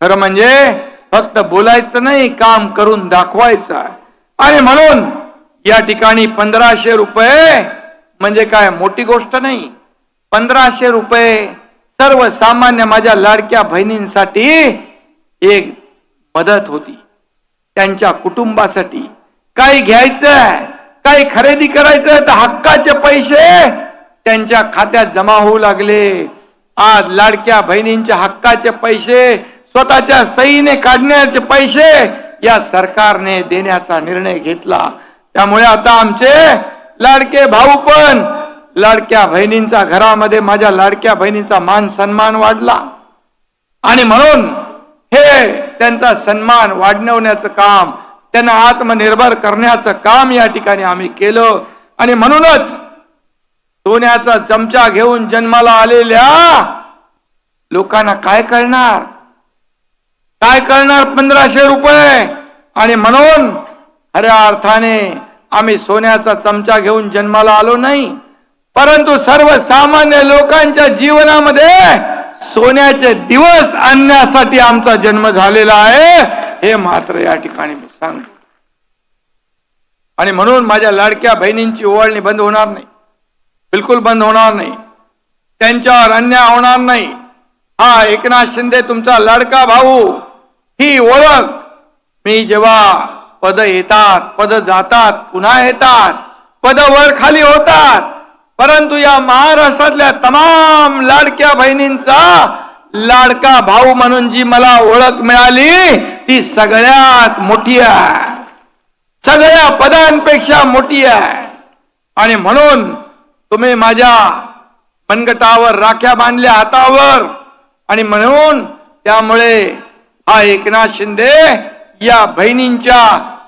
खरं म्हणजे फक्त बोलायचं नाही काम करून दाखवायचं आहे. आणि म्हणून या ठिकाणी पंधराशे रुपये म्हणजे काय मोठी गोष्ट नाही. पंधराशे रुपये सर्वसामान्य माझ्या लाडक्या बहिणींसाठी एक मदत होती. त्यांच्या कुटुंबासाठी काही घ्यायचं काही खरेदी करायचं तर हक्काचे पैसे त्यांच्या खात्यात जमा होऊ लागले. आज लाडक्या बहिणींच्या हक्काचे पैसे स्वतःच्या सहीने काढण्याचे पैसे या सरकारने देण्याचा निर्णय घेतला. त्यामुळे आता आमचे लाडके भाऊ पण लाडक्या बहिणींचा घरामध्ये माझ्या लाडक्या बहिणीचा मान सन्मान वाढला. आणि म्हणून हे त्यांचा सन्मान वाढवण्याचं काम त्यांना आत्मनिर्भर करण्याचं काम या ठिकाणी आम्ही केलं. आणि म्हणूनच सोन्याचा चमचा घेऊन जन्माला आलेल्या लोकांना काय करणार? काय करणार पंधराशे रुपये? आणि म्हणून खऱ्या अर्थाने आम्ही सोन्याचा चमचा घेऊन जन्माला आलो नाही. परंतु सर्वसामान्य लोकांच्या जीवनामध्ये सोन्याचे दिवस आणण्यासाठी आमचा जन्म झालेला आहे हे मात्र या ठिकाणी मी सांगतो. आणि म्हणून माझ्या लाडक्या बहिणींची ओवाळणी बंद होणार नाही. बिलकुल बंद होणार नाही. त्यांच्यावर अन्याय होणार नाही. हा एकनाथ शिंदे तुमचा लाडका भाऊ. ही ओळख. मी जेव्हा पद येतात पद जातात पुन्हा येतात पद वर खाली होतात. परंतु या महाराष्ट्रातल्या तमाम लाडक्या बहिणींचा लाडका भाऊ म्हणून जी मला ओळख मिळाली ती सगळ्यात मोठी आहे. सगळ्या पदांपेक्षा मोठी आहे. आणि म्हणून तुम्ही माझ्या मनगटावर राख्या बांधल्या हातावर आणि म्हणून त्यामुळे हा एकनाथ शिंदे या बहिणींच्या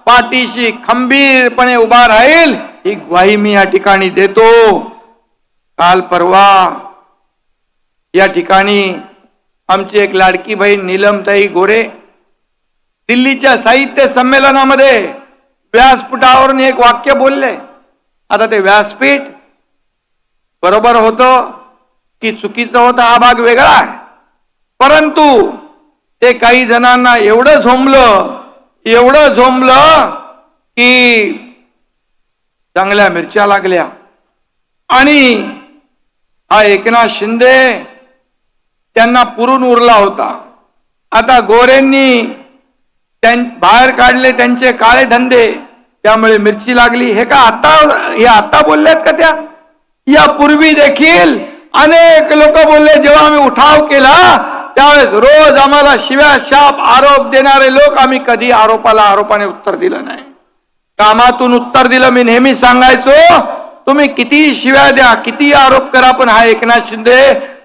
पाठीशी खंबीरपणे उभा राहील ही ग्वाही मी या ठिकाणी देतो. काल परवा या ठिकाणी आमची एक लाडकी बहीण नीलमताई गोरे दिल्लीच्या साहित्य संमेलनामध्ये व्यासपीठावरून एक वाक्य बोलले. आता ते व्यासपीठ बरोबर होतं की चुकीचं होतं हा भाग वेगळा आहे. परंतु ते काही जणांना एवढं झोंबलं एवढं झोंबलं की चांगल्या मिरच्या लागल्या. आणि हा एकनाथ शिंदे त्यांना पुरून उरला होता. आता गोरेंनी त्यां बाहेर काढले त्यांचे काळे धंदे. त्यामुळे मिरची लागली. हे का आता हे आता बोलल्यात का त्या? यापूर्वी देखील अनेक लोक बोलले जेव्हा आम्ही उठाव केला त्यावेळेस रोज आम्हाला शिव्या शाप आरोप देणारे लोक आम्ही कधी आरोपाला आरोपाने उत्तर दिलं नाही. कामातून उत्तर दिलं. मी नेहमी सांगायचो तुम्ही किती शिव्या द्या किती आरोप करा पण हा एकनाथ शिंदे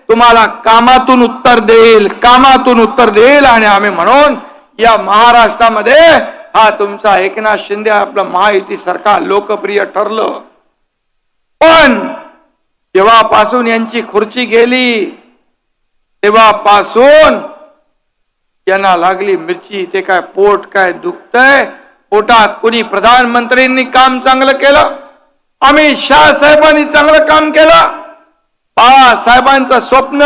तुम्हाला कामातून उत्तर देईल कामातून उत्तर देईल आणि आम्ही म्हणून या महाराष्ट्रामध्ये हा तुमचा एकनाथ शिंदे आपलं महायुती सरकार लोकप्रिय ठरलं. पण जेव्हापासून यांची खुर्ची गेली. तेव्हापासून यांना लागली मिरची ते काय पोट काय दुखतय? पोटात कुणी प्रधानमंत्रींनी काम चांगलं केलं? अमित शाह साहेबांनी चांगलं काम केलं? बाळासाहेबांचं स्वप्न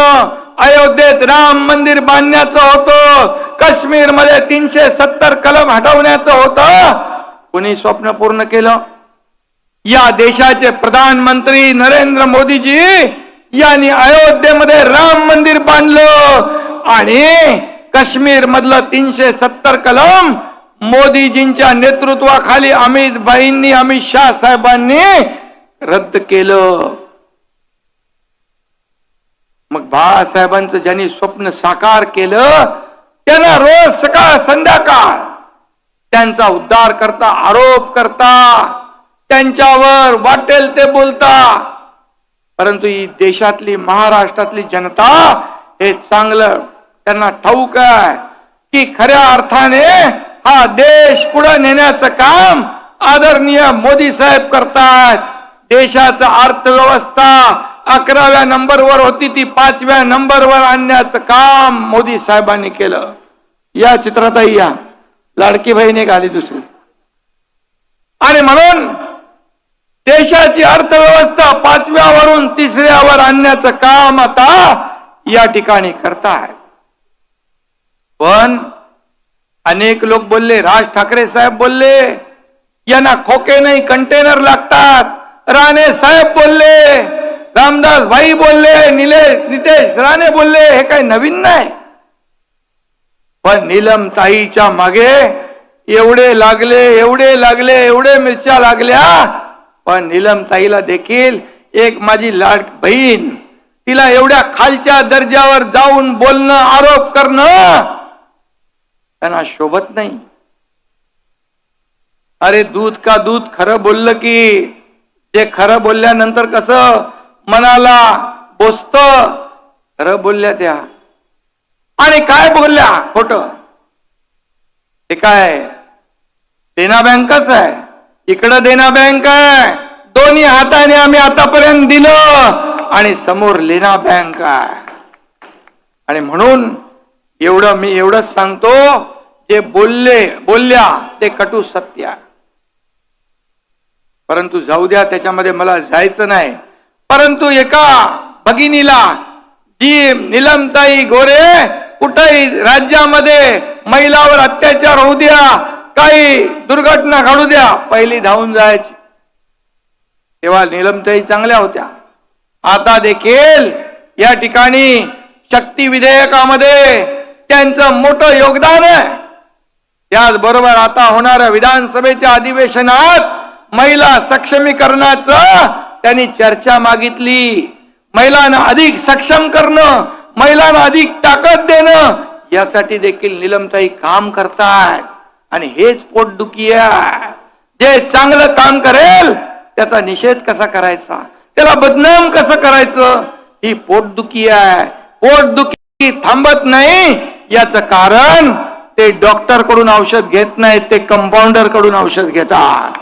अयोध्येत राम मंदिर बांधण्याचं होतं. काश्मीरमध्ये तीनशे सत्तर कलम हटवण्याचं होतं. कुणी स्वप्न पूर्ण केलं? या देशाचे प्रधानमंत्री नरेंद्र मोदीजी यांनी अयोध्येमध्ये राम मंदिर बांधलं. आणि काश्मीर मधलं तीनशे सत्तर कलम मोदीजींच्या नेतृत्वाखाली अमित भाईंनी अमित शाह साहेबांनी रद्द केलं. मग बाळासाहेबांचं ज्यांनी स्वप्न साकार केलं त्यांना रोज सकाळ संध्याकाळ त्यांचा उद्धार करता आरोप करता त्यांच्यावर वाटेल ते बोलता. परंतु ही देशातली महाराष्ट्रातली जनता हे चांगलं त्यांना ठाऊक आहे की खऱ्या अर्थाने हा देश पुढे नेण्याचं काम आदरणीय मोदी साहेब करतात देशाचं अर्थव्यवस्था अकराव्या नंबरवर होती ती पाचव्या नंबरवर आणण्याचं काम मोदी साहेबांनी केलं. या चित्रातही या. लाडकी बहीण एक आली दुसरी. आणि म्हणून देशाची अर्थव्यवस्था पाचव्यावरून तिसऱ्यावर आणण्याचं काम आता या ठिकाणी करताय पण अनेक लोक बोलले राज ठाकरे साहेब बोलले यांना खोके नाही कंटेनर लागतात. राणे साहेब बोलले रामदास भाई बोलले निलेश नितेश राणे बोलले हे काही नवीन नाही. पण नीलम ताईच्या मागे एवढे लागले एवढे लागले एवढे मिरच्या लागल्या पण नीलम ताईला देखील एक माझी लाड बहीण. तिला एवढ्या खालच्या दर्जावर जाऊन बोलणं आरोप करणं त्यांना शोभत नाही. अरे दूध का दूध खरं बोललं की? ते खरं बोलल्यानंतर कसं मनाला बोसत? खरं बोलल्या त्या. आणि काय बोलल्या खोट? ते काय? देना बँकच आहे. इकडं देना बँक आहे. दोन्ही हाताने आम्ही आतापर्यंत दिलं आणि समोर लेना बँक आहे. आणि म्हणून एवढं मी एवढंच सांगतो जे बोलले बोलल्या ते कटू सत्य परंतु जाऊ द्या त्याच्यामध्ये मला जायचं नाही. परंतु एका भगिनीला जी निलमताई गोरे कुठेही राज्यामध्ये महिलावर अत्याचार होऊ द्या काही दुर्घटना घडू द्या. पहिली धावून जायची. तेव्हा निलमताई चांगल्या होत्या. आता देखील या ठिकाणी शक्ती विधेयकामध्ये त्यांचं मोठं योगदान आहे. त्याचबरोबर आता होणाऱ्या विधानसभेच्या अधिवेशनात महिला सक्षमीकरणाचं त्यांनी चर्चा मागितली. महिलांना अधिक सक्षम करणं महिलांना अधिक ताकद देणं यासाठी देखील निलमताई काम करतात आणि हेच पोटदुखी आहे. जे चांगलं काम करेल त्याचा निषेध कसा करायचा? त्याला बदनाम कसं करायचं? ही पोटदुखी आहे. पोटदुखी थांबत नाही. याच कारण ते डॉक्टरकडून औषध घेत नाहीत ते कंपाऊंडरकडून औषध घेतात.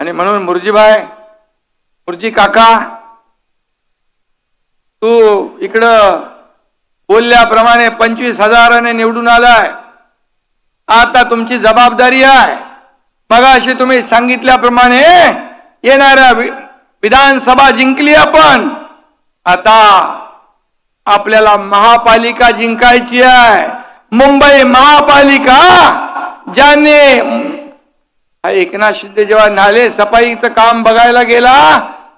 आणि म्हणून मुरजीभाई मुरजी काका तू इकडं बोलल्याप्रमाणे पंचवीस हजाराने निवडून आलाय. आता तुमची जबाबदारी आहे. मगाशी तुम्ही सांगितल्याप्रमाणे येणाऱ्या विधानसभा जिंकली आपण. आता आपल्याला महापालिका जिंकायची आहे. मुंबई महापालिका ज्याने एकनाथ शिंदे जेव्हा नाले सफाईचं काम बघायला गेला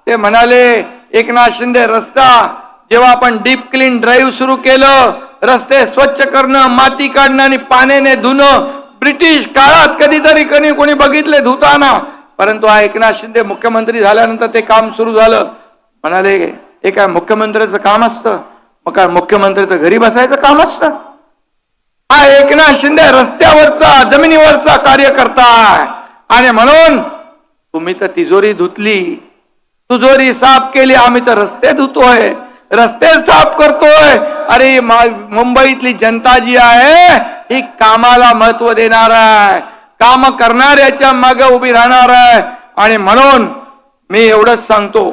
ते म्हणाले एकनाथ शिंदे रस्ता जेव्हा आपण डीप क्लीन ड्राईव्ह सुरू केलं रस्ते स्वच्छ करणं माती काढणं आणि पाण्याने धुणं ब्रिटिश काळात कधीतरी कधी कोणी बघितले धुताना. परंतु हा एकनाथ शिंदे मुख्यमंत्री झाल्यानंतर ते काम सुरू झालं. म्हणाले हे काय मुख्यमंत्र्याचं काम असतं? मग काय मुख्यमंत्र्याचं घरी बसायचं काम असतं? हा एकनाथ शिंदे रस्त्यावरचा जमिनीवरचा कार्य करताय आणि म्हणून तुम्ही तर तिजोरी धुतली. तिजोरी साफ केली आम्ही तर रस्ते धुतोय. रस्ते साफ करतोय. अरे मुंबईतली जनता जी आहे ही कामाला महत्त्व देणार आहे. काम करणाऱ्याच्या माग उभी राहणार आहे. आणि म्हणून मी एवढंच सांगतो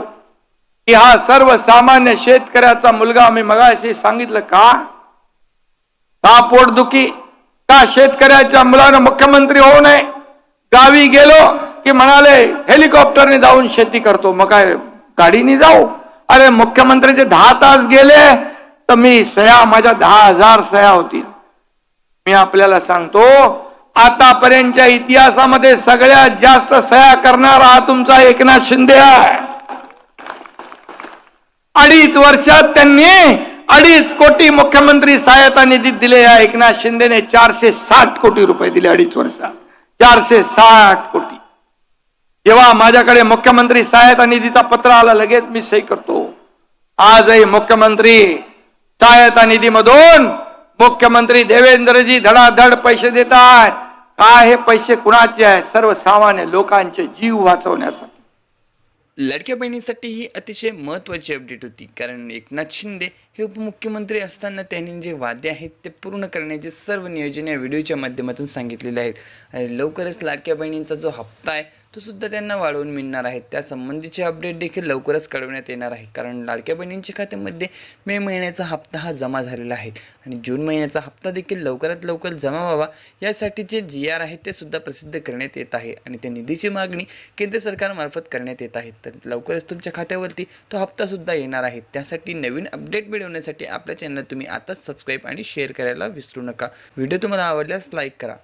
की हा सर्वसामान्य शेतकऱ्याचा मुलगा मी मगाशी सांगितलं का? का पोटदुखी? का शेतकऱ्याच्या मुलानं मुख्यमंत्री होऊ नये? गावी गेलो की म्हणाले हेलिकॉप्टरने जाऊन शेती करतो. मग काय गाडीने जाऊ? अरे मुख्यमंत्र्यांचे दहा तास गेले तर मी सह्या माझ्या दहा हजार सह्या होतील. मी आपल्याला सांगतो आतापर्यंतच्या इतिहासामध्ये सगळ्यात जास्त सया करणारा हा तुमचा एकनाथ शिंदे आहे. अडीच वर्षात त्यांनी अडीच कोटी मुख्यमंत्री सहायता निधीत दिले या एकनाथ शिंदेने चारशे साठ कोटी रुपये दिले अडीच वर्षात. चारशे साठ कोटी. जेव्हा माझ्याकडे मुख्यमंत्री सहायता निधीचा पत्र आला लगेच मी सही करतो. आजही मुख्यमंत्री सहायता निधीमधून मुख्यमंत्री देवेंद्रजी धडाधड पैसे देत आहेत काय हे पैसे कुणाचे आहे सर्वसामान्य लोकांचे जीव वाचवण्यासाठी. लाडक्या बहिणीसाठी ही अतिशय महत्त्वाची अपडेट होती. कारण एकनाथ शिंदे हे उपमुख्यमंत्री असताना त्यांनी जे वादे आहेत ते पूर्ण करण्याचे सर्व नियोजन या व्हिडिओच्या माध्यमातून सांगितलेले आहेत. आणि लवकरच लाडक्या बहिणींचा जो हप्ता आहे तो सुद्धा त्यांना वाढवून मिळणार आहे. त्यासंबंधीचे अपडेट देखील लवकरच कळवण्यात येणार आहे. कारण लाडक्या बहिणींच्या खात्यामध्ये मे महिन्याचा हप्ता हा जमा झालेला आहे. आणि जून महिन्याचा हप्ता देखील लवकरात लवकर जमा व्हावा यासाठी जे जी आर आहे ते सुद्धा प्रसिद्ध करण्यात येत आहे. आणि त्या निधीची मागणी केंद्र सरकारमार्फत करण्यात येत आहे. तर लवकरच तुमच्या खात्यावरती तो हप्तासुद्धा येणार आहे. त्यासाठी नवीन अपडेट मिळवण्यासाठी आपल्या चॅनल तुम्ही आताच सबस्क्राईब आणि शेअर करायला विसरू नका. व्हिडिओ तुम्हाला आवडल्यास लाईक करा.